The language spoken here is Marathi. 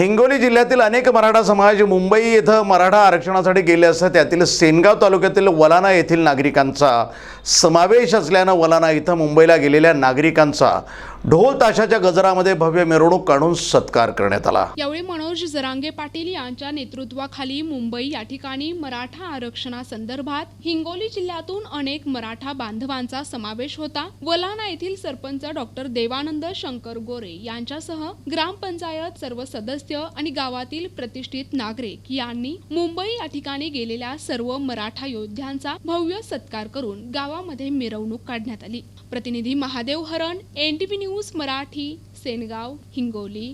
हिंगोली जिल्ह्यातील अनेक मराठा समाज मुंबई येथं मराठा आरक्षणासाठी गेले असता त्यातील सेनगाव तालुक्यातील वलाना येथील नागरिकांचा समावेश असल्यानं वलाना इथं मुंबईला गेलेल्या नागरिकांचा ढोल ताशाच्या गजरामध्ये भव्य मिरवणूक काढून सत्कार करण्यात आला. यावेळी मनोज जरांगे पाटील यांच्या नेतृत्वाखाली मुंबई या ठिकाणी मराठा आरक्षणासंदर्भात हिंगोली जिल्ह्यातून अनेक मराठा बांधवांचा समावेश होता. वलाना येथील सरपंच डॉक्टर देवानंद शंकर गोरे यांच्यासह ग्रामपंचायत सर्व सदस्य आणि गावातील प्रतिष्ठित नागरिक यांनी मुंबई या ठिकाणी गेलेल्या सर्व मराठा योद्ध्यांचा भव्य सत्कार करून गावामध्ये मिरवणूक काढण्यात आली. प्रतिनिधी महादेव हरण एनटीव्ही न्यूज मराठी सेनगाव हिंगोली.